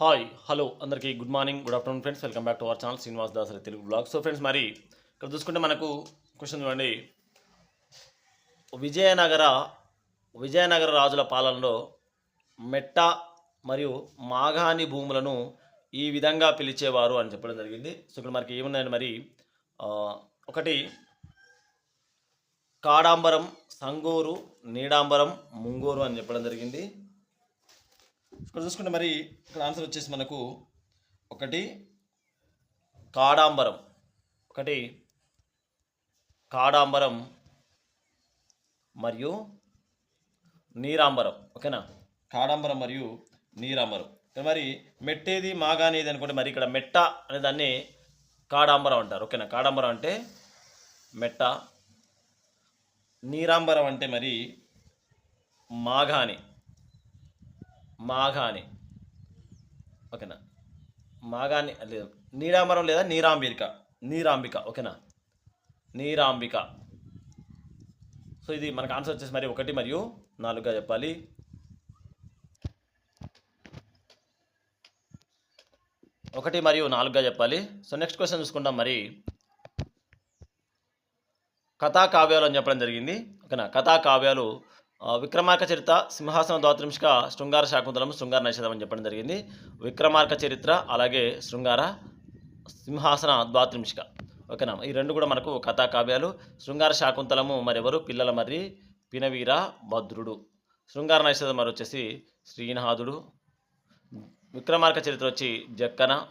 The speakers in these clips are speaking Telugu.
హాయ్ హలో అందరికీ good morning good afternoon friends welcome back to our channel Srinivas Dasari Telugu blog so friends మరి ఇక్కడ చూసుకుంటే మనకు క్వశ్చన్ చూడండి. విజయనగర విజయనగర రాజుల పాలనలో మెట్ట మరియు మాఘాని భూములను ఈ విధంగా పిలిచేవారు అని చెప్పడం జరిగింది. సో ఇక్కడ మనకి ఏమున్నాయండి మరి ఒకటి కాడాంబరం సంగూరు నీడాంబరం ముంగూరు అని చెప్పడం జరిగింది. ఇక్కడ చూసుకుంటే మరి ఇక్కడ ఆన్సర్ వచ్చేసి మనకు ఒకటి కాడాంబరం. ఒకటి కాడాంబరం మరియు నీరాంబరం. ఓకేనా? కాడాంబరం మరియు నీరాంబరం. ఇక్కడ మరి మెట్టేది మాగానేది అనుకుంటే మరి ఇక్కడ మెట్ట అనే దాన్ని కాడాంబరం అంటారు. ఓకేనా? కాడాంబరం అంటే మెట్ట నీరాంబరం అంటే మరి మాఘాని మాఘాని. ఓకేనా? మాఘాని లేదు నీరాంబరం లేదా నీరాంబిక? నీరాంబిక ఓకేనా? నీరాంబిక. సో ఇది మనకు ఆన్సర్ వచ్చేసి మరి ఒకటి మరియు నాలుగుగా చెప్పాలి. ఒకటి మరియు నాలుగుగా చెప్పాలి. సో నెక్స్ట్ క్వశ్చన్ చూసుకుంటాం మరి. కథా కావ్యాలు అని చెప్పడం జరిగింది. ఓకేనా? కథా కావ్యాలు విక్రమార్క చరిత్ర సింహాసన ద్వాత్రింశిక శృంగార శాకుంతలం శృంగార నైషధం అని చెప్పడం జరిగింది. విక్రమార్క చరిత్ర అలాగే శృంగార సింహాసన ద్వాత్రింశిక ఓకేనా ఈ రెండు కూడా మనకు కథా కావ్యాలు. శృంగార శాకుంతలము మరెవరు? పిల్లల మరి పినవీర భద్రుడు. శృంగార నైషధం మరి వచ్చేసి శ్రీనాథుడు. విక్రమార్క చరిత్ర వచ్చి జక్కన.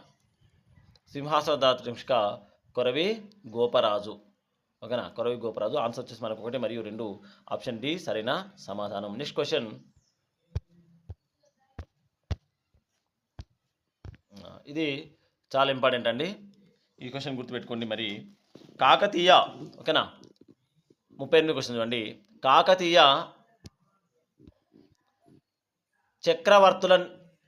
సింహాసన ద్వాత్రింశిక కొరవి గోపరాజు. ఓకేనా? కొరవి గోపరాజు ఆన్సర్ వచ్చేసి మనకు ఒకటి మరియు రెండు ఆప్షన్ డి సరైన? సమాధానం. నెక్స్ట్ క్వశ్చన్ ఇది చాలా ఇంపార్టెంట్ అండి. ఈ క్వశ్చన్ గుర్తుపెట్టుకోండి మరి. కాకతీయ ఓకేనా? ముప్పై ఎనిమిది క్వశ్చన్ చూడండి. కాకతీయ చక్రవర్తుల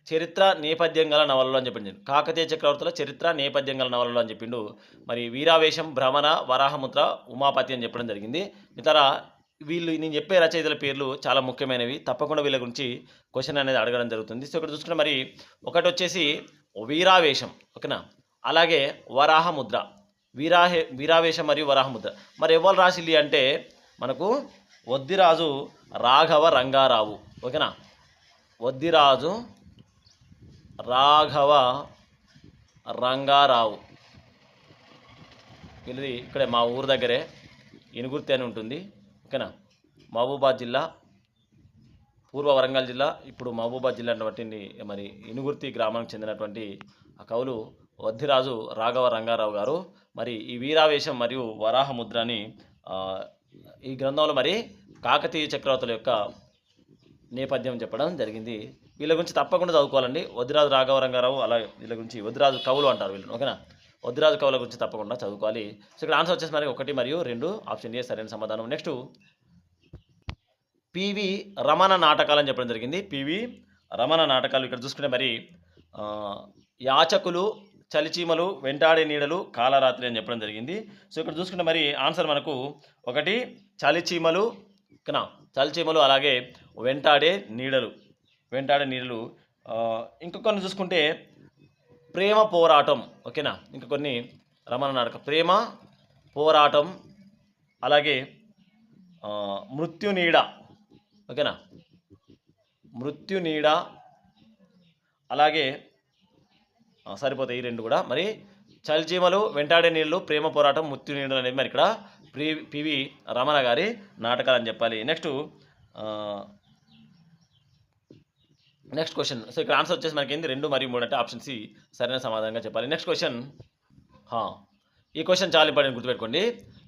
చరిత్ర నేపథ్యం గల నవలలు అని చెప్పిండు. కాకతీయ చక్రవర్తుల చరిత్ర నేపథ్యం గల నవలలు అని చెప్పిండు. మరి వీరావేశం భ్రమణ వరాహముద్ర ఉమాపతి అని చెప్పడం జరిగింది. ఇతర వీళ్ళు నేను చెప్పే రచయితల పేర్లు చాలా ముఖ్యమైనవి. తప్పకుండా వీళ్ళ గురించి క్వశ్చన్ అనేది అడగడం జరుగుతుంది. సో ఇక్కడ చూసుకుంటే మరి ఒకటి వచ్చేసి వీరావేశం ఓకేనా? అలాగే వరాహముద్ర. వీరాహే వీరావేశం మరియు వరాహముద్ర. మరి ఎవరు రాసిల్లి అంటే మనకు వద్దిరాజు రాఘవ రంగారావు ఓకేనా? వద్దిరాజు రాఘవ రంగారావు. వీళ్ళది ఇక్కడే మా ఊరు దగ్గరే ఇనుగుర్తి అని ఉంటుంది. ఓకేనా? మహబూబాద్ జిల్లా పూర్వ వరంగల్ జిల్లా ఇప్పుడు మహబూబాద్ జిల్లా అటువంటి మరి ఇనుగుర్తి గ్రామానికి చెందినటువంటి ఆ కవులు వద్దిరాజు రాఘవ రంగారావు గారు. మరి ఈ వీరావేశం మరియు వరాహముద్రని ఈ గ్రంథంలో మరి కాకతీయ చక్రవర్తుల యొక్క నేపథ్యం చెప్పడం జరిగింది. వీళ్ళ గురించి తప్పకుండా చదువుకోవాలండి. వదిరాజు రాఘవ రంగారావు అలా వీళ్ళ గురించి వదిరాజు కవులు అంటారు వీళ్ళని ఓకేనా? వద్దిరాజు కవుల గురించి తప్పకుండా చదువుకోవాలి. సో ఇక్కడ ఆన్సర్ వచ్చేసి మరి ఒకటి మరియు రెండు ఆప్షన్ ఏ సరైన సమాధానం. నెక్స్ట్ పివి రమణ నాటకాలు అని చెప్పడం జరిగింది. పివి రమణ నాటకాలు ఇక్కడ చూసుకుంటే మరి యాచకులు చలిచీమలు వెంటాడే నీడలు కాలరాత్రి అని చెప్పడం జరిగింది. సో ఇక్కడ చూసుకుంటే మరి ఆన్సర్ మనకు ఒకటి చలిచీమలు చలిచీమలు అలాగే వెంటాడే నీడలు. వెంటాడే నీళ్ళు ఆ, ఇంకా కొన్ని చూసుకుంటే ప్రేమ పోరాటం ఓకేనా? ఇంకా కొన్ని రమణ నాటక ప్రేమ పోరాటం అలాగే మృత్యునీడ మృత్యు నీడ ఓకేనా? మృత్యు నీడ అలాగే సరిపోతాయి ఈ రెండు కూడా. మరి చలిచీమలు వెంటాడే నీళ్ళు ప్రేమ పోరాటం మృత్యు నీళ్ళు అనేది మరి ఇక్కడ ప్రి పివి రమణ గారి నాటకాలు అని చెప్పాలి. నెక్స్ట్ నెక్స్ట్ క్వశ్చన్ సో ఇక్కడ ఆన్సర్ వచ్చేసి మనకి ఏంది రెండు మరియు మూడు అంటే ఆప్షన్ సి సరైన సమాధానంగా చెప్పాలి. నెక్స్ట్ క్వశ్చన్ హా, ఈ క్వశ్చన్ చాలా ఇంపార్టెంట్ గుర్తుపెట్టుకోండి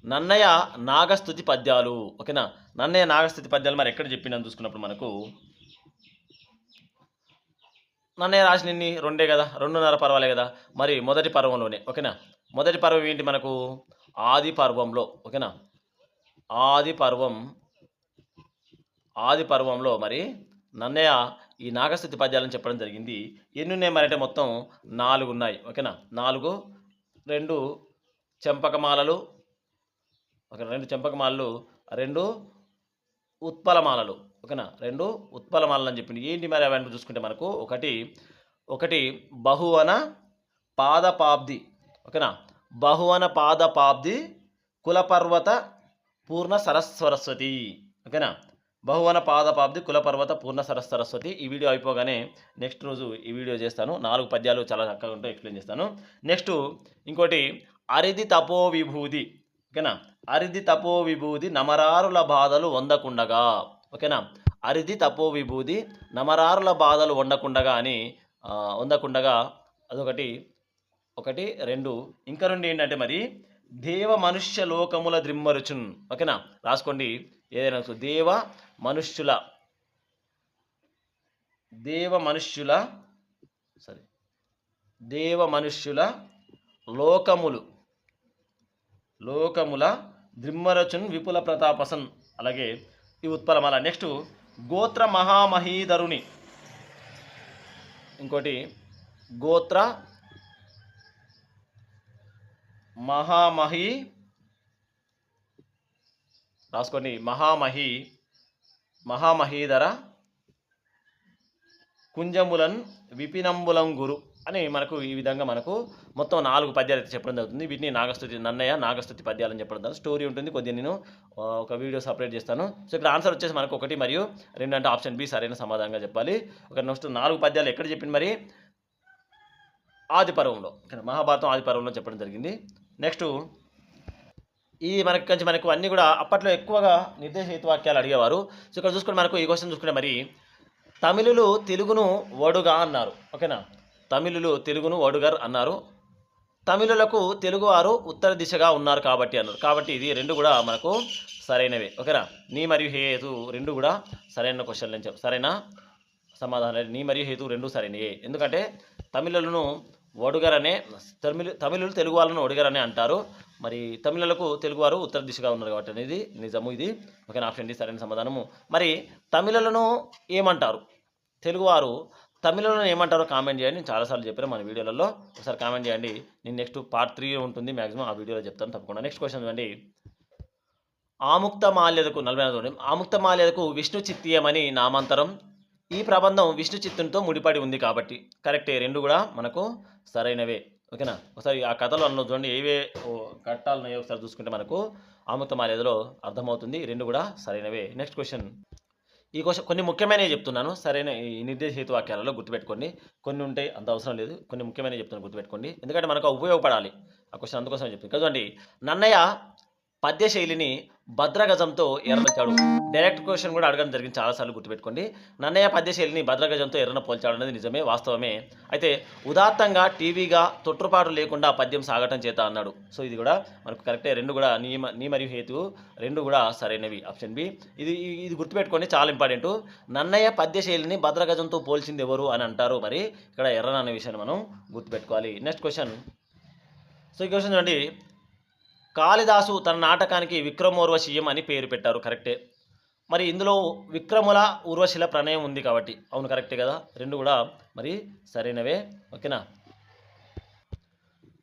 నన్నయ్య నాగస్థుతి పద్యాలు. ఓకేనా నన్నయ్య నాగస్థుతి పద్యాలు మరి ఎక్కడ చెప్పిందని చూసుకున్నప్పుడు మనకు? నన్నయ్య రాసిన ఇన్ని రెండే కదా. రెండున్నర పర్వాలే కదా. మరి మొదటి పర్వంలోనే. ఓకేనా మొదటి పర్వం ఏంటి మనకు? ఆది పర్వంలో. ఓకేనా ఆది పర్వం. ఆది పర్వంలో మరి నన్నయ్య ఈ నాగస్థుతి పద్యాలను చెప్పడం జరిగింది. ఎన్ని ఉన్నాయి మరి అంటే మొత్తం నాలుగు ఉన్నాయి ఓకేనా? నాలుగు రెండు చెంపకమాలలు ఒక రెండు చెంపకమాలలు రెండు ఉత్పలమాలలు. ఓకేనా? రెండు ఉత్పలమాలలు అని చెప్పింది. ఏంటి మరి అవన్నీ చూసుకుంటే మనకు ఒకటి ఒకటి బహువన పాదపాబ్ది. ఓకేనా? బహువన పాదపాబ్ది కులపర్వత పూర్ణ సరస్వరస్వతి. ఓకేనా? బహువన పాదపాబ్ది కులపర్వత పూర్ణ సరస్ సరస్వతి ఈ వీడియో అయిపోగానే నెక్స్ట్ రోజు ఈ వీడియో చేస్తాను. నాలుగు పద్యాలు చాలా చక్కగా ఉంటాయి ఎక్స్ప్లెయిన్ చేస్తాను. నెక్స్ట్ ఇంకోటి అరిది తపో విభూది ఓకేనా? అరిది తపో విభూది నమరారుల బాధలు వందకుండగా. ఓకేనా? అరిది తపో విభూది నమరారుల బాధలు వండకుండగా అని వందకుండగా అదొకటి ఒకటి రెండు. ఇంకా రెండు ఏంటంటే మరి దేవ మనుష్య లోకముల ద్రిమ్మరుచున్ ఓకేనా? రాసుకోండి. ఏదైనా దేవ మనుష్యుల దేవ మనుష్యుల సరే దేవ మనుష్యుల లోకములు లోకముల ద్రిమ్మరచున్ విపుల ప్రతాపసన్. అలాగే ఈ ఉత్పలమాల. నెక్స్ట్ గోత్ర మహామహీధరుని. ఇంకోటి గోత్ర మహామహి రాసుకోండి మహామహి మహామహీధర కుంజములన్ విపినంబులం గురు అని మనకు ఈ విధంగా మనకు మొత్తం నాలుగు పద్యాలు అయితే చెప్పడం జరుగుతుంది. వీటిని నాగస్తుతి నన్నయ్య నాగస్తుతి పద్యాలు అని చెప్పడం జరుగుతుంది. స్టోరీ ఉంటుంది. కొద్దిగా నేను ఒక వీడియో సపరేట్ చేస్తాను. సో ఇక్కడ ఆన్సర్ వచ్చేసి మనకు ఒకటి మరియు రెండు అంటే ఆప్షన్ బి సరైన సమాధానంగా చెప్పాలి. ఒక నెక్స్ట్ నాలుగు పద్యాలు ఎక్కడ చెప్పింది మరి? ఆది పర్వంలో ఇక్కడ మహాభారతం ఆది పర్వంలో చెప్పడం జరిగింది. నెక్స్ట్ ఈ మనకి కొంచెం మనకు అన్నీ కూడా అప్పట్లో ఎక్కువగా నిర్దేశిత వాక్యాలు అడిగేవారు. సో ఇక్కడ చూసుకుంటే మనకు ఈ క్వశ్చన్ చూసుకుంటే మరి తమిళులు తెలుగును వడుగా అన్నారు. ఓకేనా? తమిళులు తెలుగును వడుగర్ అన్నారు. తమిళులకు తెలుగువారు ఉత్తర దిశగా ఉన్నారు కాబట్టి అన్నారు. కాబట్టి ఇది రెండు కూడా మనకు సరైనవే. ఓకేనా? నీ మరియు హేతు రెండు కూడా సరైన క్వశ్చన్లు అని చెప్పు సరైన సమాధానం నీ మరియు హేతు రెండు సరైనయే. ఎందుకంటే తమిళులను ఒడుగరనే తమిళ తమిళులు తెలుగు వాళ్ళను ఒడుగరనే అంటారు. మరి తమిళలకు తెలుగువారు ఉత్తర దిశగా ఉన్నారు కాబట్టి అనేది నిజము ఇది. ఓకే ఆప్షన్ డి సరైన సమాధానము. మరి తమిళలను ఏమంటారు? తెలుగువారు తమిళంలో ఏమంటారో కామెంట్ చేయండి. నేను చాలాసార్లు చెప్పాను మన వీడియోలలో. ఒకసారి కామెంట్ చేయండి. నేను నెక్స్ట్ పార్ట్ త్రీ ఉంటుంది మ్యాక్సిమం ఆ వీడియోలో చెప్తాను తప్పకుండా. నెక్స్ట్ క్వశ్చన్ చూడండి. ఆముక్త మాల్యదకు నలభై చూడండి. ఆముక్త మాల్యదకు విష్ణు చిత్తీయమని నామాంతరం. ఈ ప్రబంధం విష్ణు చిత్తునితో ముడిపడి ఉంది కాబట్టి. కరెక్టే రెండు కూడా మనకు సరైనవే. ఓకేనా? ఒకసారి ఆ కథలో అన్న చూడండి ఏవే ఓ ఘట్టాలు ఉన్నాయో ఒకసారి చూసుకుంటే మనకు ఆముక్త మాల్యదలో అర్థమవుతుంది. రెండు కూడా సరైనవే. నెక్స్ట్ క్వశ్చన్ ఈ క్వశ్చన్ కొన్ని ముఖ్యమైనవి చెప్తున్నాను. సరైన ఈ నిర్దేశిత వాక్యాలలో గుర్తుపెట్టుకోండి. కొన్ని ఉంటాయి అంత అవసరం లేదు. కొన్ని ముఖ్యమైనవి చెప్తున్నాను గుర్తుపెట్టుకోండి. ఎందుకంటే మనకు ఉపయోగపడాలి. ఆ క్వశ్చన్ అందుకోసం చెప్తుంది కదండి నన్నయ్య పద్య శైలిని భద్రగజంతో ఎర్రచాడు డైరెక్ట్ క్వశ్చన్ కూడా అడగడం జరిగింది చాలాసార్లు గుర్తుపెట్టుకోండి. నన్నయ్య పద్య శైలిని భద్రగజంతో ఎర్రన పోల్చాడు అనేది నిజమే వాస్తవమే. అయితే ఉదాత్తంగా టీవీగా తొట్టుపాటు లేకుండా పద్యం సాగటం చేత అన్నాడు. సో ఇది కూడా మనకు కరెక్టే. రెండు కూడా నీ నీ మరియు హేతు రెండు కూడా సరైనవి. Option B. ఇది ఇది గుర్తుపెట్టుకోండి చాలా ఇంపార్టెంట్. నన్నయ్య పద్య శైలిని భద్రగజంతో పోల్చింది ఎవరు అని అంటారు మరి. ఇక్కడ ఎర్రన అనే విషయాన్ని మనం గుర్తుపెట్టుకోవాలి. Next question. సో ఈ క్వశ్చన్ చూడండి. కాళిదాసు తన నాటకానికి విక్రమోర్వశీయం అని పేరు పెట్టారు కరెక్టే. మరి ఇందులో విక్రముల ఊర్వశిల ప్రణయం ఉంది కాబట్టి. అవును కరెక్టే కదా? రెండు కూడా మరి సరైనవే. ఓకేనా?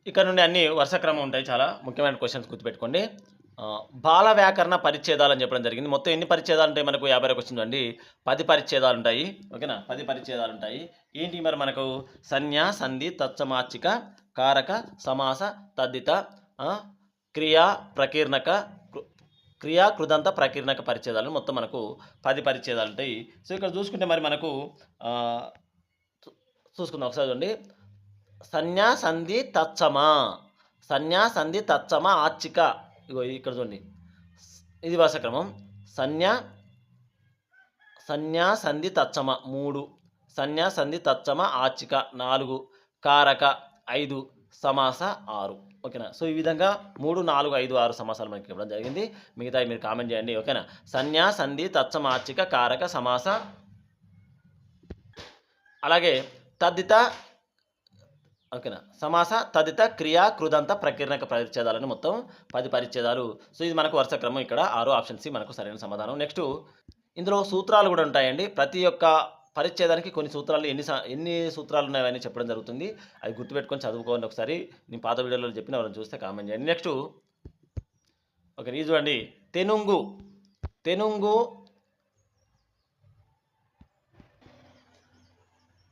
ఇక్కడ నుండి అన్ని వరుస క్రమం ఉంటాయి చాలా. ముఖ్యమైన క్వశ్చన్స్ గుర్తుపెట్టుకోండి. బాల వ్యాకరణ పరిచ్ఛేదాలు అని చెప్పడం జరిగింది. మొత్తం ఎన్ని పరిచ్ఛేదాలు ఉంటాయి మనకు? యాభై క్వశ్చన్ అండి. పది పరిచ్ఛేదాలు ఉంటాయి. ఓకేనా? పది పరిచ్ఛేదాలు ఉంటాయి. ఏంటి మరి మనకు? సన్యా సంధి తత్సమాచిక కారక సమాస తద్దిత క్రియా ప్రకీర్ణక క్రియా కృదంత ప్రకీర్ణక పరిచ్ఛేదాలు మొత్తం మనకు పది పరిచ్ఛేదాలు ఉంటాయి. సో ఇక్కడ చూసుకుంటే మరి మనకు చూసుకుందాం ఒకసారి చూడండి. సన్యా సంధి తచ్చమ సన్యా సంధి తత్సమ ఆచిక ఇగో ఇక్కడ చూడండి. ఇది భాషక్రమం. సన్యా సన్యా సంధి తత్సమ మూడు. సన్యా సంధి తత్సమ ఆచిక నాలుగు. కారక ఐదు. సమాస ఆరు. ఓకేనా? సో ఈ విధంగా మూడు నాలుగు ఐదు ఆరు సమాసాలు మనకి ఇవ్వడం జరిగింది. మిగతా మీరు కామెంట్ చేయండి ఓకేనా? సన్యా సంధి తత్సమాచిక కారక సమాస. అలాగే తద్దిత ఓకేనా? సమాస తదిత క్రియా కృదంత ప్రకీర్ణక పరిచ్ఛేదాలని మొత్తం పది పరిచ్ఛేదాలు. సో ఇది మనకు వరుస క్రమం ఇక్కడ. ఆరు ఆప్షన్ సి మనకు సరైన సమాధానం. నెక్స్ట్ ఇందులో సూత్రాలు కూడా ఉంటాయండి. ప్రతి ఒక్క పరిచేదానికి కొన్ని సూత్రాలు ఎన్ని ఎన్ని సూత్రాలు ఉన్నాయని చెప్పడం జరుగుతుంది. అవి గుర్తుపెట్టుకొని చదువుకోండి ఒకసారి. నేను పాత వీడియోలో చెప్పిన వాళ్ళని చూస్తే కామెంట్ చేయండి. నెక్స్ట్ ఓకే ఇది చూడండి. తెనుంగు. తెనుంగు.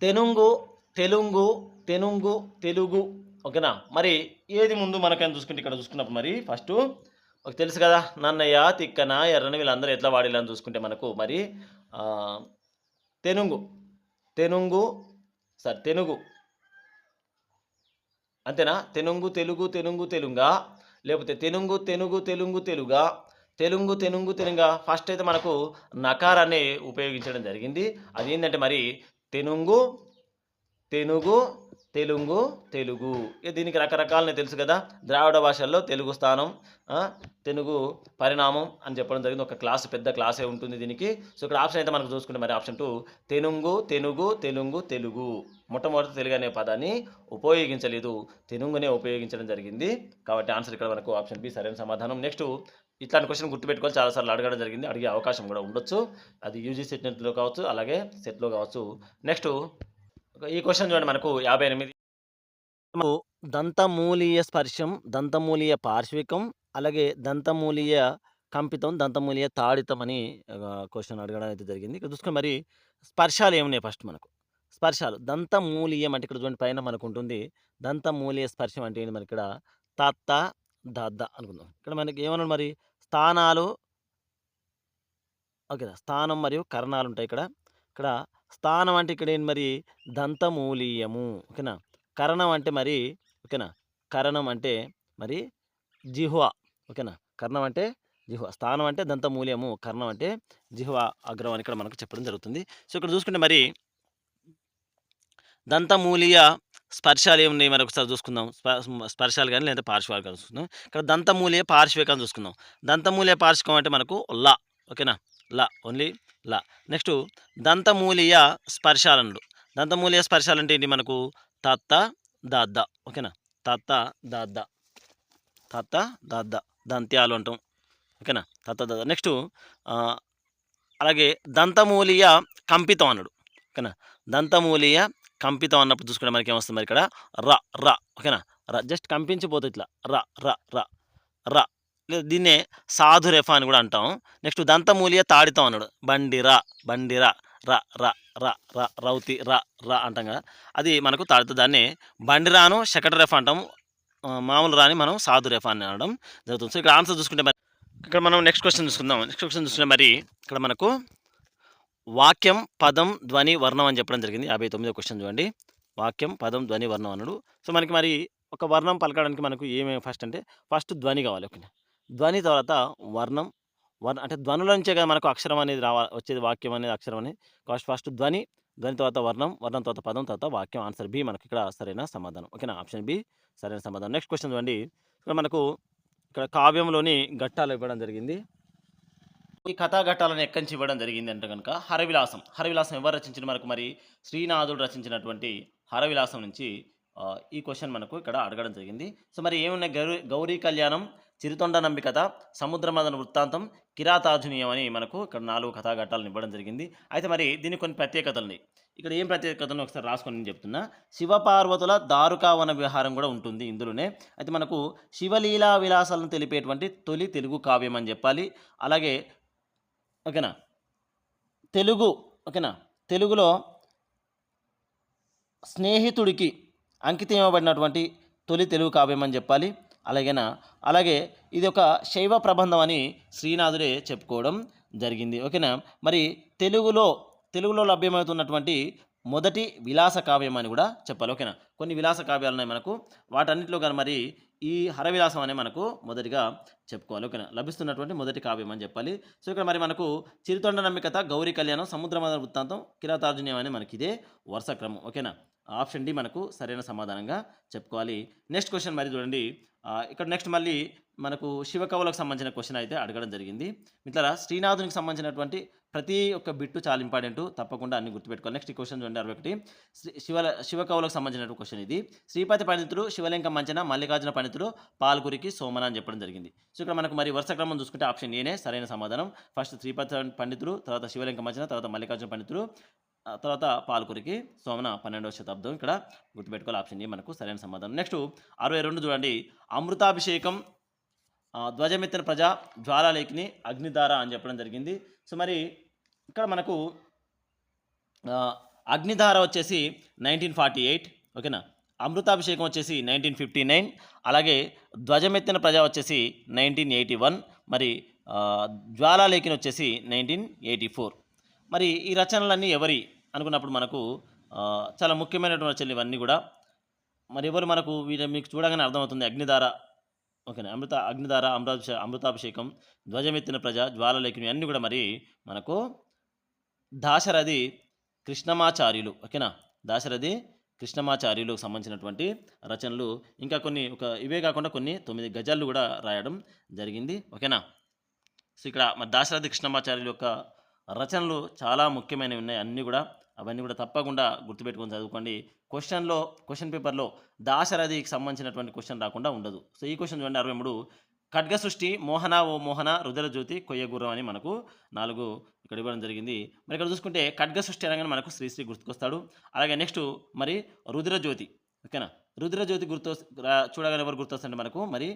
తెనుంగు తెలుగు తెనుంగు తెలుగు. ఓకేనా? మరి ఏది ముందు మనకని చూసుకుంటే ఇక్కడ చూసుకున్నప్పుడు మరి ఫస్ట్ ఒక తెలుసు కదా నన్నయ్య తిక్కన ఎర్రని వీళ్ళందరూ ఎట్లా వాడేలా చూసుకుంటే మనకు మరి తెనుగు. తెనుగు సార్ తెనుగు. అంతేనా? తెనుగు తెలుగు తెనుగు తెలుగా? లేకపోతే తెనుగు తెనుగు తెలుగు తెలుగా? తెలుగు తెనుగు తెలుగా? ఫస్ట్ అయితే మనకు నకారాన్ని ఉపయోగించడం జరిగింది. అది ఏంటంటే మరి తెనుగు తెనుగు తెలుగు తెలుగు. దీనికి రకరకాలనే తెలుసు కదా. ద్రావిడ భాషల్లో తెలుగు స్థానం తెలుగు పరిణామం అని చెప్పడం జరిగింది. ఒక క్లాస్ పెద్ద క్లాసే ఉంటుంది దీనికి. సో ఇక్కడ ఆప్షన్ అయితే మనకు చూసుకుంటే మరి ఆప్షన్ టూ తెలుగు తెనుగు తెలుగు తెలుగు. మొట్టమొదటి తెలుగు అనే పదాన్ని ఉపయోగించలేదు. తెలుగునే ఉపయోగించడం జరిగింది. కాబట్టి ఆన్సర్ ఇక్కడ మనకు ఆప్షన్ బి సరైన సమాధానం. నెక్స్ట్ ఇట్లాంటి క్వశ్చన్ గుర్తుపెట్టుకోవాలి చాలాసార్లు అడగడం జరిగింది. అడిగే అవకాశం కూడా ఉండొచ్చు. అది యూజీ సెట్ నెట్లో కావచ్చు అలాగే సెట్లో కావచ్చు. నెక్స్ట్ ఈ క్వశ్చన్ చూడండి మనకు యాభై ఎనిమిది. దంతమూలీయ స్పర్శం దంతమూలీయ పార్శ్వికం అలాగే దంతమూలీయ కంపితం దంతమూలీయ తాడితం అని క్వశ్చన్ అడగడం అయితే జరిగింది. ఇక్కడ చూసుకుని మరి స్పర్శాలు ఏమున్నాయి ఫస్ట్ మనకు? స్పర్శాలు. దంతమూలీయం అంటే ఇక్కడ చూడండి పైన మనకు ఉంటుంది. దంతమూలీయ స్పర్శం అంటే ఏంటి? మనకి ఇక్కడ తత్త దద్ద అనుకుందాం. ఇక్కడ మనకి ఏమన్నా మరి? స్థానాలు ఓకే స్థానం మరియు కరణాలు ఉంటాయి ఇక్కడ. ఇక్కడ స్థానం అంటే ఇక్కడ ఏంటి మరి? దంతమూలీయము. ఓకేనా? కరణం అంటే మరి ఓకేనా? కరణం అంటే మరి జిహ్వ. ఓకేనా? కరణం అంటే జిహ్వ. స్థానం అంటే దంతమూల్యము. కర్ణం అంటే జిహ్వ అగ్రం అని ఇక్కడ మనకు చెప్పడం జరుగుతుంది. సో ఇక్కడ చూసుకుంటే మరి దంతమూలియ స్పర్శాలు ఏమున్నాయి? మరి ఒకసారి చూసుకుందాం. స్ప- స్పర్శాలు కానీ లేదా పార్శ్వాలు కానీ చూసుకుందాం. ఇక్కడ దంతమూలియ పార్శ్వికం చూసుకుందాం. దంతమూలియ పార్శ్వికం అంటే మనకు లా. ఓకేనా? లా. ఓన్లీ లా. నెక్స్ట్ దంతమూలియ స్పర్శాలనుడు దంతమూలియ స్పర్శాలు అంటే ఏంటి మనకు? తత్త దాద్ద. ఓకేనా? తత్త దాద్ద. తత్త దాద్ద. దంత్యాలు అంటాం. ఓకేనా? తత్త దద్ద. నెక్స్ట్ అలాగే దంతమూలియ కంపితం అన్నాడు. ఓకేనా? దంతమూలియ కంపితం అన్నప్పుడు చూసుకుంటే మనకి ఏమొస్తుంది మరి ఇక్కడ? ర ర. ఓకేనా? ర. జస్ట్ కంపించిపోతుంది ఇట్లా. ర ర ర. ర. దీన్నే దీన్నే సాధురేఫ అని కూడా అంటాం. నెక్స్ట్ దంతమూలియ తాడితం అన్నాడు. బండిర బండిర ర ర ర ర రౌతి ర ర అంటాం కదా. అది మనకు తాడితో. దాన్ని బండిరాను శకట రేఫ అంటాం. మామూలు రాని మనం సాధు రేఫ అని అనడం జరుగుతుంది. సో ఇక్కడ ఆన్సర్ చూసుకుంటే మరి ఇక్కడ మనం నెక్స్ట్ క్వశ్చన్ చూసుకుందాం. నెక్స్ట్ క్వశ్చన్ చూసుకుంటే మరి ఇక్కడ మనకు వాక్యం పదం ధ్వని వర్ణం అని చెప్పడం జరిగింది. యాభై తొమ్మిదో క్వశ్చన్ చూడండి. వాక్యం పదం ధ్వని వర్ణం అన్నాడు. సో మనకి మరి ఒక వర్ణం పలకడానికి మనకు ఏమేమి ఫస్ట్ అంటే ఫస్ట్ ధ్వని కావాలి. ఓకే ధ్వని తర్వాత వర్ణం. వర్ణ అంటే ధ్వనుల నుంచే కదా మనకు అక్షరం అనేది రావాలి వచ్చేది వాక్యం అనేది అక్షరం అనేది. ఫస్ట్ ఫస్ట్ ధ్వని ధ్వని తర్వాత వర్ణం వర్ణం తర్వాత పదం తర్వాత వాక్యం. ఆన్సర్ బి మనకి ఇక్కడ సరైన సమాధానం. ఓకేనా? ఆప్షన్ బి సరైన సమాధానం. నెక్స్ట్ క్వశ్చన్ చూడండి. ఇక్కడ మనకు ఇక్కడ కావ్యంలోని ఘట్టాలు ఇవ్వడం జరిగింది. ఈ కథా ఘట్టాలను ఎక్కడి నుంచి ఇవ్వడం జరిగింది అంటే కనుక హరవిలాసం. హరవిలాసం ఎవరు రచించిన మనకు మరి? శ్రీనాథుడు రచించినటువంటి హరవిలాసం నుంచి ఈ క్వశ్చన్ మనకు ఇక్కడ అడగడం జరిగింది. సో మరి ఏమున్నాయి? గౌరీ గౌరీ కళ్యాణం చిరుతొండ నంబికథ సముద్రమదన వృత్తాంతం కిరాతార్జునీయం అని మనకు ఇక్కడ నాలుగు కథాఘట్టాలను ఇవ్వడం జరిగింది. అయితే మరి దీనికి కొన్ని ప్రత్యేకతలు ఉన్నాయి ఇక్కడ ఏం ప్రత్యేకతను ఒకసారి రాసుకొని నేను చెప్తున్నా. శివపార్వతుల దారుకావన విహారం కూడా ఉంటుంది ఇందులోనే. అయితే మనకు శివలీలా విలాసాలను తెలిపేటువంటి తొలి తెలుగు కావ్యం అని చెప్పాలి. అలాగే ఓకేనా? తెలుగు ఓకేనా? తెలుగులో స్నేహితుడికి అంకితం ఇవ్వబడినటువంటి తొలి తెలుగు కావ్యం అని చెప్పాలి. అలాగేనా? అలాగే ఇది ఒక శైవ ప్రబంధం అని శ్రీనాథుడే చెప్పుకోవడం జరిగింది. ఓకేనా? మరి తెలుగులో తెలుగులో లభ్యమవుతున్నటువంటి మొదటి విలాస కావ్యం అని కూడా చెప్పాలి. ఓకేనా? కొన్ని విలాస కావ్యాలు ఉన్నాయి మనకు. వాటన్నిటిలో కానీ మరి ఈ హరవిలాసం అనే మనకు మొదటిగా చెప్పుకోవాలి. ఓకేనా? లభిస్తున్నటువంటి మొదటి కావ్యం అని చెప్పాలి. సో ఇక్కడ మరి మనకు చిరుతొండ నమ్మికత గౌరీ కళ్యాణం సముద్రమద వృత్తాంతం కిరాతార్జున్యం అని మనకి ఇదే వరుస క్రమం. ఓకేనా? ఆప్షన్ డి మనకు సరైన సమాధానంగా చెప్పుకోవాలి. నెక్స్ట్ క్వశ్చన్ మరి చూడండి. ఇక్కడ నెక్స్ట్ మళ్ళీ మనకు శివకవులకు సంబంధించిన క్వశ్చన్ అయితే అడగడం జరిగింది. మిత్రులారా శ్రీనాథునికి సంబంధించినటువంటి ప్రతి ఒక్క బిట్టు చాలా ఇంపార్టెంట్. తప్పకుండా అన్ని గుర్తుపెట్టుకోవాలి. నెక్స్ట్ ఈ క్వశ్చన్ చూడండి అరవై ఒకటి. శ్రీ- శివ శివకవులకు సంబంధించిన క్వశ్చన్ ఇది. శ్రీపతి పండితుడు శివలింగ మంచన మల్లికార్జున పండితుడు పాల్గురికి సోమన అని చెప్పడం జరిగింది. సో ఇక్కడ మనకు మరి వరుస క్రమం చూసుకుంటే ఆప్షన్ ఏనే సరైన సమాధానం. ఫస్ట్ శ్రీపతి పండితుడు తర్వాత శివలింగ మంచన తర్వాత మల్లికార్జున పండితుడు తర్వాత పాల్కురికి సోమన పన్నెండవ శతాబ్దం. ఇక్కడ గుర్తుపెట్టుకోవాలి ఆప్షన్ ఏ మనకు సరైన సమాధానం. నెక్స్ట్ అరవై రెండు చూడండి. అమృతాభిషేకం ఆ, ధ్వజమెత్తిన ప్రజ జ్వాలాలేఖిని అగ్నిధార అని చెప్పడం జరిగింది. సో మరి ఇక్కడ మనకు అగ్నిధార వచ్చేసి నైన్టీన్ ఫార్టీ ఎయిట్ ఓకేనా? అమృతాభిషేకం వచ్చేసి నైన్టీన్ ఫిఫ్టీ నైన్ అలాగే ధ్వజమెత్తిన ప్రజ వచ్చేసి నైన్టీన్ ఎయిటీ వన్ మరి జ్వాలాలేఖిని వచ్చేసి నైన్టీన్ ఎయిటీ ఫోర్. మరి ఈ రచనలన్నీ ఎవరి? అనుకున్నప్పుడు మనకు చాలా ముఖ్యమైనటువంటి రచనలు ఇవన్నీ కూడా. మరి ఎవరు మనకు వీటి మీకు చూడగానే అర్థమవుతుంది. అగ్నిధార ఓకేనా? అమృత అగ్నిధార అమృతాభిష అమృతాభిషేకం ధ్వజమెత్తిన ప్రజ జ్వాలలేఖిని అన్నీ కూడా మరి మనకు దాశరథి కృష్ణమాచార్యులు ఓకేనా? దాశరథి కృష్ణమాచార్యులకు సంబంధించినటువంటి రచనలు. ఇంకా కొన్ని ఒక ఇవే కాకుండా కొన్ని తొమ్మిది గజాలు కూడా రాయడం జరిగింది ఓకేనా? సో ఇక్కడ మరి దాశరథి కృష్ణమాచార్యుల యొక్క రచనలు చాలా ముఖ్యమైనవి ఉన్నాయి. అన్నీ కూడా అవన్నీ కూడా తప్పకుండా గుర్తుపెట్టుకొని చదువుకోండి. క్వశ్చన్లో క్వశ్చన్ పేపర్లో దాశరథికి సంబంధించినటువంటి క్వశ్చన్ రాకుండా ఉండదు. సో ఈ క్వశ్చన్ చూడండి. అరవై మూడు. ఖడ్గ సృష్టి మోహన ఓ మోహన రుద్రజ్యోతి కొయ్యగుర్రం అని మనకు నాలుగు ఇక్కడ ఇవ్వడం జరిగింది. మరి ఇక్కడ చూసుకుంటే ఖడ్గ సృష్టి అనగానే మనకు శ్రీశ్రీ గుర్తుకొస్తాడు. అలాగే నెక్స్ట్ మరి రుద్రజ్యోతి ఓకేనా రుద్రజ్యోతి గుర్తు చూడగానే ఎవరు గుర్తొస్తుంటే మనకు మరి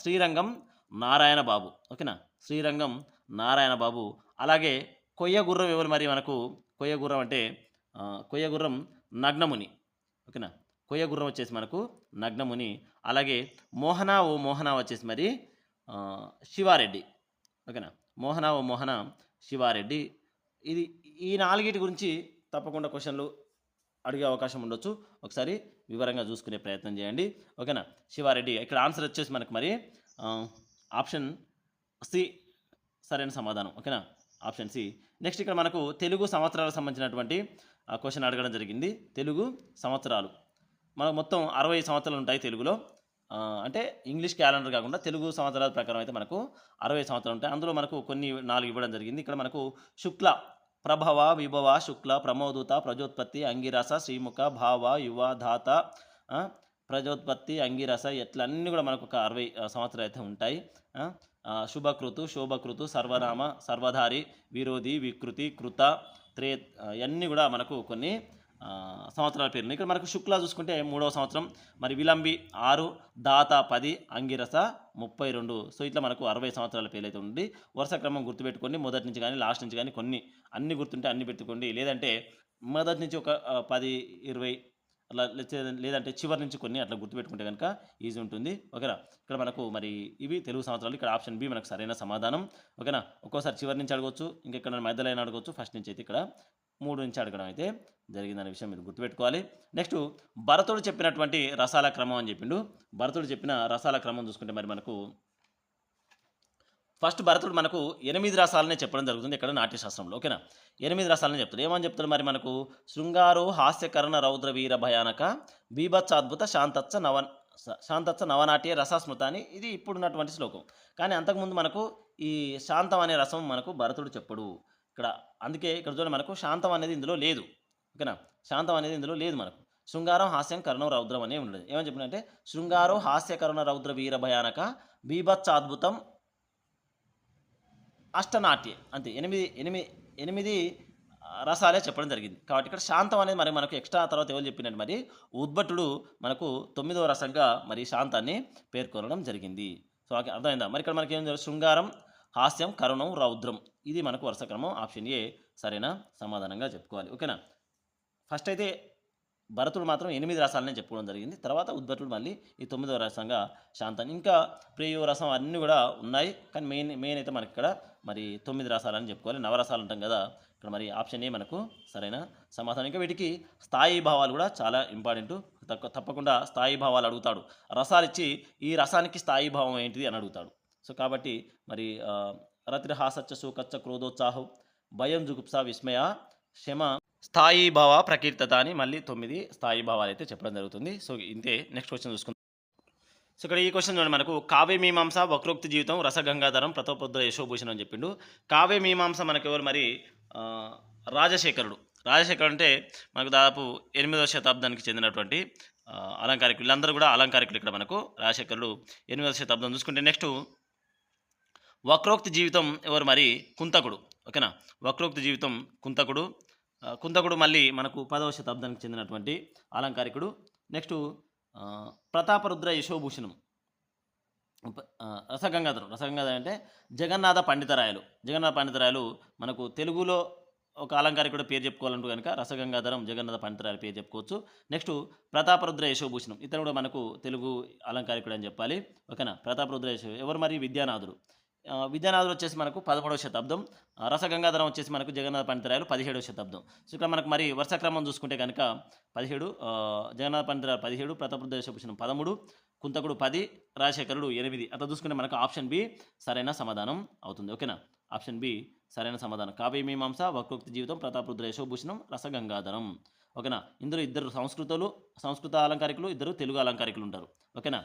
శ్రీరంగం నారాయణ బాబు ఓకేనా శ్రీరంగం నారాయణ బాబు. అలాగే కొయ్యగుర్రం ఎవరు మరి మనకు? కొయ్యగుర్రం అంటే ఆ, కొయ్యగుర్రం నగ్నముని. ఓకేనా? కొయ్యగుర్రం వచ్చేసి మనకు నగ్నముని. అలాగే మోహన ఓ మోహన వచ్చేసి మరి శివారెడ్డి. ఓకేనా? మోహన ఓ మోహన శివారెడ్డి. ఇది ఈ నాలుగిటి గురించి తప్పకుండా క్వశ్చన్లు అడిగే అవకాశం ఉండొచ్చు. ఒకసారి వివరంగా చూసుకునే ప్రయత్నం చేయండి. ఓకేనా? శివారెడ్డి ఇక్కడ ఆన్సర్ వచ్చేసి మనకు మరి ఆప్షన్ సి సరైన సమాధానం. ఓకేనా? ఆప్షన్ సి నెక్స్ట్ ఇక్కడ మనకు తెలుగు సంవత్సరాలకు సంబంధించినటువంటి క్వశ్చన్ అడగడం జరిగింది. తెలుగు సంవత్సరాలు. మనకు మొత్తం అరవై సంవత్సరాలు ఉంటాయి తెలుగులో. అంటే ఇంగ్లీష్ క్యాలెండర్ కాకుండా తెలుగు సంవత్సరాల ప్రకారం అయితే మనకు అరవై సంవత్సరాలు ఉంటాయి. అందులో మనకు కొన్ని నాలుగు ఇవ్వడం జరిగింది. ఇక్కడ మనకు శుక్ల ప్రభవ విభవ శుక్ల ప్రమోదూత ప్రజోత్పత్తి అంగిరస శ్రీముఖ భావ యువ ధాత ప్రజోత్పత్తి అంగిరస ఇట్లా అన్నీ కూడా మనకు ఒక అరవై సంవత్సరాలు అయితే ఉంటాయి. శుభకృతు శోభకృతు సర్వనామ సర్వధారి విరోధి వికృతి కృత త్రే ఇవన్నీ కూడా మనకు కొన్ని సంవత్సరాల పేర్లు. ఇక్కడ మనకు శుక్ల చూసుకుంటే మూడవ సంవత్సరం మరి విలంబి ఆరు దాత పది అంగిరస ముప్పై రెండు. సో ఇట్లా మనకు అరవై సంవత్సరాల పేర్లు అయితే ఉంది. వరుస క్రమం గుర్తుపెట్టుకోండి. మొదటి నుంచి కానీ లాస్ట్ నుంచి కానీ కొన్ని అన్ని గుర్తుంటే అన్ని పెట్టుకోండి. లేదంటే మొదటి నుంచి ఒక పది ఇరవై అట్లా లేదంటే చివరి నుంచి కొన్ని అట్లా గుర్తుపెట్టుకుంటే కనుక ఈజీ ఉంటుంది. ఓకేనా? ఇక్కడ మనకు మరి ఇవి తెలుగు సంవత్సరాలు. ఇక్కడ ఆప్షన్ బి మనకు సరైన సమాధానం. ఓకేనా? ఒక్కోసారి చివరి నుంచి అడగవచ్చు ఇంకా ఇక్కడ మధ్యలో అయినా అడగవచ్చు ఫస్ట్ నుంచి అయితే ఇక్కడ మూడు నుంచి అడగడం అయితే జరిగిందనే విషయం మీరు గుర్తుపెట్టుకోవాలి. నెక్స్ట్ భరతుడు చెప్పినటువంటి రసాల క్రమం అని చెప్పిండు. భరతుడు చెప్పిన రసాల క్రమం చూసుకుంటే మరి మనకు ఫస్ట్ భరతుడు మనకు ఎనిమిది రసాలనే చెప్పడం జరుగుతుంది ఇక్కడ నాట్యశాస్త్రంలో ఓకేనా? ఎనిమిది రసాలని చెప్తాడు ఏమని చెప్తాడు మరి మనకు? శృంగారు హాస్యకరణ రౌద్ర వీర భయానక బీభత్సాద్భుత శాంతత్స నవ శాంతత్స నవనాట్య రసస్మృత అని ఇది ఇప్పుడున్నటువంటి శ్లోకం. కానీ అంతకుముందు మనకు ఈ శాంతం అనే రసం మనకు భరతుడు చెప్పడు. ఇక్కడ అందుకే ఇక్కడ చూడండి మనకు శాంతం అనేది ఇందులో లేదు ఓకేనా? శాంతం అనేది ఇందులో లేదు మనకు. శృంగారం హాస్యం కరుణం రౌద్రం అనే ఉండదు. ఏమని చెప్పినంటే శృంగారం హాస్య కరుణ రౌద్ర వీర భయానక బీభత్సాద్భుతం అష్టనాట్య. అంతే. ఎనిమిది ఎనిమిది ఎనిమిది రసాలే చెప్పడం జరిగింది. కాబట్టి ఇక్కడ శాంతం అనేది మరి మనకు ఎక్స్ట్రా తర్వాత ఎవరు చెప్పినట్టు మరి ఉద్భటుడు మనకు తొమ్మిదవ రసంగా మరి శాంతాన్ని పేర్కొనడం జరిగింది. సో అర్థమైందా? మరి ఇక్కడ మనకి ఏం శృంగారం హాస్యం కరుణం రౌద్రం. ఇది మనకు వరుస క్రమం ఆప్షన్ ఏ సరైన సమాధానంగా చెప్పుకోవాలి. ఓకేనా? ఫస్ట్ అయితే భరతుడు మాత్రం ఎనిమిది రసాలనే చెప్పుకోవడం జరిగింది. తర్వాత ఉద్భటుడు మళ్ళీ ఈ తొమ్మిదవ రసంగా శాంతాన్ని ఇంకా ప్రియో రసం అన్నీ కూడా ఉన్నాయి. కానీ మెయిన్ మెయిన్ అయితే మనకి ఇక్కడ మరి తొమ్మిది రసాలని చెప్పుకోవాలి. నవరసాలు అంటాం కదా ఇక్కడ మరి ఆప్షన్ ఏ మనకు సరైన సమాధానం. ఇంకా వీటికి స్థాయి భావాలు కూడా చాలా ఇంపార్టెంట్. తక్కువ తప్పకుండా స్థాయి భావాలు అడుగుతాడు. రసాలు ఇచ్చి ఈ రసానికి స్థాయి భావం ఏంటిది అని అడుగుతాడు. సో కాబట్టి మరి ఆ, హాసచ్చ సూకచ్చ క్రోధోత్సాహం భయం జుగుప్స విస్మయ క్షమ స్థాయి భావ ప్రకీర్తత అని మళ్ళీ తొమ్మిది స్థాయి భావాలు అయితే చెప్పడం జరుగుతుంది. సో ఇంతే. నెక్స్ట్ క్వశ్చన్ చూసుకుందాం. సో ఇక్కడ ఈ క్వశ్చన్ చూడండి మనకు. కావ్య మీమాంస వక్రోక్తి జీవితం రసగంగాధరం ప్రతోపద్ర యశోభూషణ్ అని చెప్పిండు. కావ్య మీమాంస మనకు ఎవరు? మరి రాజశేఖరుడు. రాజశేఖరుడు అంటే మనకు దాదాపు ఎనిమిదవ శతాబ్దానికి చెందినటువంటి అలంకారికులు. వీళ్ళందరూ కూడా అలంకారికులు ఇక్కడ మనకు. రాజశేఖరుడు ఎనిమిదవ శతాబ్దం చూసుకుంటే నెక్స్ట్ వక్రోక్తి జీవితం ఎవరు? మరి కుంతకుడు. ఓకేనా? వక్రోక్తి జీవితం కుంతకుడు. కుందకుడు కుంతకుడు మళ్ళీ మనకు పదవ శతాబ్దానికి చెందినటువంటి అలంకారికుడు. నెక్స్ట్ ప్రతాపరుద్ర యశోభూషణం. రసగంగాధరం రసగంగాధరం అంటే జగన్నాథ పండితరాయలు. జగన్నాథ పండితరాయలు మనకు తెలుగులో ఒక అలంకారికుడు పేరు చెప్పుకోవాలంటూ కనుక రసగంగాధరం జగన్నాథ పండితురారి పేరు చెప్పుకోవచ్చు. నెక్స్ట్ ప్రతాపరుద్ర యశోభూషణం. ఇతను కూడా మనకు తెలుగు అలంకారికుడు అని చెప్పాలి. ఓకేనా? ప్రతాపరుద్ర యశో ఎవరు మరి? విద్యానాథుడు. విద్యానాథుడు వచ్చేసి మనకు పదమూడవ శతాబ్దం. రసగంగాధరం వచ్చేసి మనకు జగన్నాథ పండితరాయలు పదిహేడవ శతాబ్దం. సో ఇక్కడ మనకు మరి వరుస క్రమం చూసుకుంటే కనుక పదిహేడు జగన్నాథ పండితరాయలు పదిహేడు ప్రతాపరుద్ర యశోభూషణం పదమూడు కుంతకుడు పది రాజశేఖరుడు ఎనిమిది. అట్లా చూసుకుంటే మనకు ఆప్షన్ బి సరైన సమాధానం అవుతుంది. ఓకేనా? ఆప్షన్ బి సరైన సమాధానం. కావ్య మీమాంస వక్రోక్తి జీవితం ప్రతాపరుద్ర యశోభూషణం రసగంగాధరం. ఓకేనా? ఇందులో ఇద్దరు సంస్కృతులు సంస్కృత అలంకారికులు ఇద్దరు తెలుగు అలంకారికులు ఉంటారు. ఓకేనా?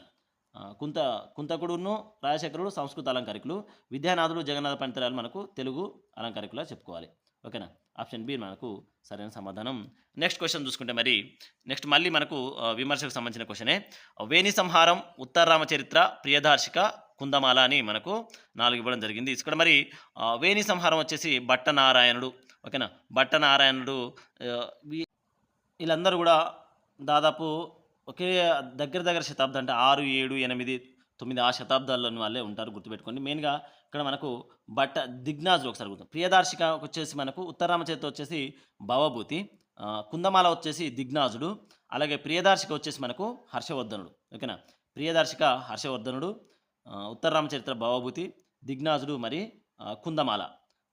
కుంత కుంతకుడును రాజశేఖరుడు సంస్కృత అలంకారికులు విద్యానాథుడు జగన్నాథ పండితురాలు మనకు తెలుగు అలంకారికులా చెప్పుకోవాలి. ఓకేనా? ఆప్షన్ బి మనకు సరైన సమాధానం. నెక్స్ట్ క్వశ్చన్ చూసుకుంటే మరి నెక్స్ట్ మళ్ళీ మనకు విమర్శకు సంబంధించిన క్వశ్చనే. వేణి సంహారం ఉత్తరరామచరిత్ర ప్రియదార్శిక కుందమాల అని మనకు నాలుగు ఇవ్వడం జరిగింది. ఇక్కడ మరి వేణి సంహారం వచ్చేసి భట్టనారాయణుడు. ఓకేనా? భట్ట నారాయణుడు వీ- వీళ్ళందరూ కూడా దాదాపు ఒకే దగ్గర దగ్గర శతాబ్దం అంటే ఆరు ఏడు ఎనిమిది తొమ్మిది ఆ శతాబ్దాల్లోని వాళ్ళే ఉంటారు గుర్తుపెట్టుకోండి. మెయిన్గా ఇక్కడ మనకు బట్ట దిగ్నాజులు ఒకసారి గుర్తు ప్రియదార్శిక వచ్చేసి మనకు ఉత్తరామచేత వచ్చేసి భవభూతి కుందమాల వచ్చేసి దిగ్నాజుడు అలాగే ప్రియదార్శిక వచ్చేసి మనకు హర్షవర్ధనుడు ఓకేనా? ప్రియదార్శిక హర్షవర్ధనుడు ఆ, ఉత్తరరామచరిత్ర భవభూతి దిగ్నాజుడు మరి కుందమాల.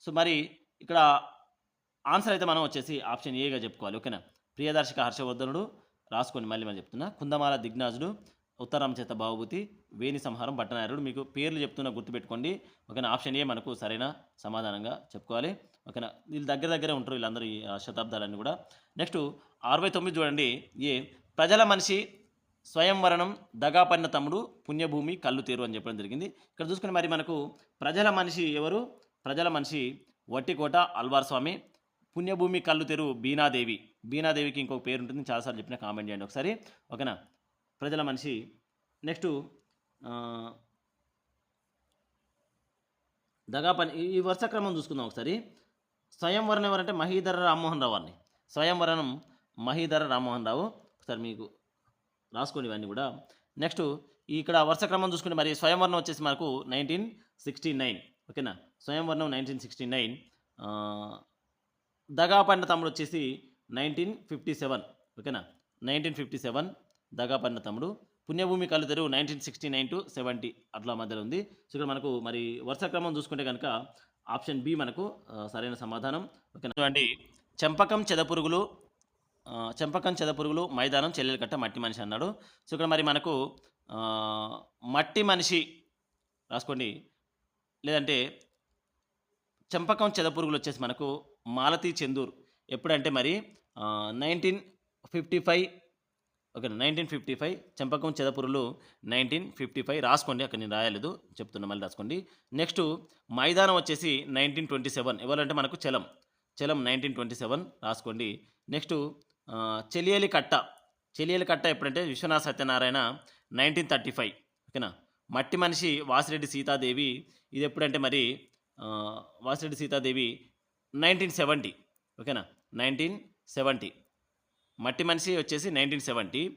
సో మరి ఇక్కడ ఆన్సర్ అయితే మనం వచ్చేసి ఆప్షన్ ఏగా చెప్పుకోవాలి ఓకేనా? ప్రియదర్శిక హర్షవర్ధనుడు రాసుకోండి మళ్ళీ మళ్ళీ చెప్తున్నా. కుందమాల దిగ్నాజుడు ఉత్తరామచేత భావభూతి వేణి సంహారం భట్టనాయుడు మీకు పేర్లు చెప్తున్నా గుర్తుపెట్టుకోండి. ఓకేనా? ఆప్షన్ ఏ మనకు సరైన సమాధానంగా చెప్పుకోవాలి. ఓకేనా? వీళ్ళు దగ్గర దగ్గరే ఉంటారు వీళ్ళందరూ ఈ ఆ, శతాబ్దాలన్నీ కూడా. నెక్స్ట్ అరవై తొమ్మిది చూడండి. ఏ ప్రజల మనిషి స్వయంవరణం దగాపన్న తమ్ముడు పుణ్యభూమి కళ్ళు తీరు అని చెప్పడం జరిగింది. ఇక్కడ చూసుకుని మరి మనకు ప్రజల మనిషి ఎవరు? ప్రజల మనిషి వట్టికోట అల్వార్ స్వామి పుణ్యభూమి కళ్ళు తెరువు బీనాదేవి. బీనాదేవికి ఇంకొక పేరు ఉంటుంది. చాలాసార్లు చెప్పిన కామెంట్ చేయండి ఒకసారి. ఓకేనా? ప్రజల మనిషి. నెక్స్ట్ దగాపని ఈ- ఈ వరుస క్రమం చూసుకుందాం ఒకసారి. స్వయంవరం ఎవరంటే మహీధర రామ్మోహన్ రావు అని స్వయంవరణం మహీధర రామ్మోహన్ రావు. ఒకసారి మీకు రాసుకోండి ఇవన్నీ కూడా. నెక్స్ట్ ఇక్కడ వరుస క్రమం చూసుకుంటే మరి స్వయంవరణం వచ్చేసి మనకు నైన్టీన్ సిక్స్టీ నైన్. ఓకేనా? స్వయంవరణం నైన్టీన్ సిక్స్టీ నైన్. దగాపన్న తమ్ముడు వచ్చేసి నైన్టీన్ ఫిఫ్టీ సెవెన్ ఓకేనా? నైన్టీన్ ఫిఫ్టీ సెవెన్ దగాపన్న తమ్ముడు. పుణ్యభూమి కళ్ళు తెరువు nineteen sixty nine to seventy అట్లా మధ్యలో ఉంది. సో ఇక్కడ మనకు మరి వరుస క్రమం చూసుకుంటే కనుక ఆప్షన్ బి మనకు సరైన సమాధానం ఓకేనా? చూడండి. చెంపకం చెదపురుగులు చెంపకం చెదపురుగులు మైదానం చెల్లెలు కట్ట మట్టి మనిషి అన్నాడు. సో ఇక్కడ మరి మనకు మట్టి మనిషి రాసుకోండి. లేదంటే చెంపకం చెదపురుగులు వచ్చేసి మనకు మాలతి చందూర్. ఎప్పుడంటే మరి nineteen fifty five okay nineteen fifty five Champakam చెదపురులు నైన్టీన్ ఫిఫ్టీ ఫైవ్ రాసుకోండి అక్కడ నేను రాయలేదు చెప్తున్నా మళ్ళీ రాసుకోండి. నెక్స్ట్ మైదానం వచ్చేసి నైన్టీన్ ట్వంటీ సెవెన్ ఎవరంటే మనకు Chalam Chalam nineteen twenty seven రాసుకోండి. నెక్స్ట్ చెలియలి కట్ట చెలియలి కట్ట ఎప్పుడంటే Viswanatha Satyanarayana nineteen thirty five ఓకేనా? మట్టి మనిషి వాసిరెడ్డి సీతాదేవి ఇది ఎప్పుడంటే మరి వాసిరెడ్డి సీతాదేవి నైన్టీన్ సెవెంటీ. ఓకేనా? Nineteen seventy. మట్టి మనిషి వచ్చేసి నైన్టీన్ సెవెంటీ.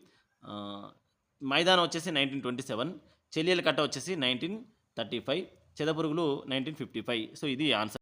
మైదానం వచ్చేసి నైన్టీన్ ట్వంటీ సెవెన్. చెల్లెల కట్ట వచ్చేసి nineteen thirty five. చెదపురుగులు nineteen fifty five. So ఇది ఆన్సర్.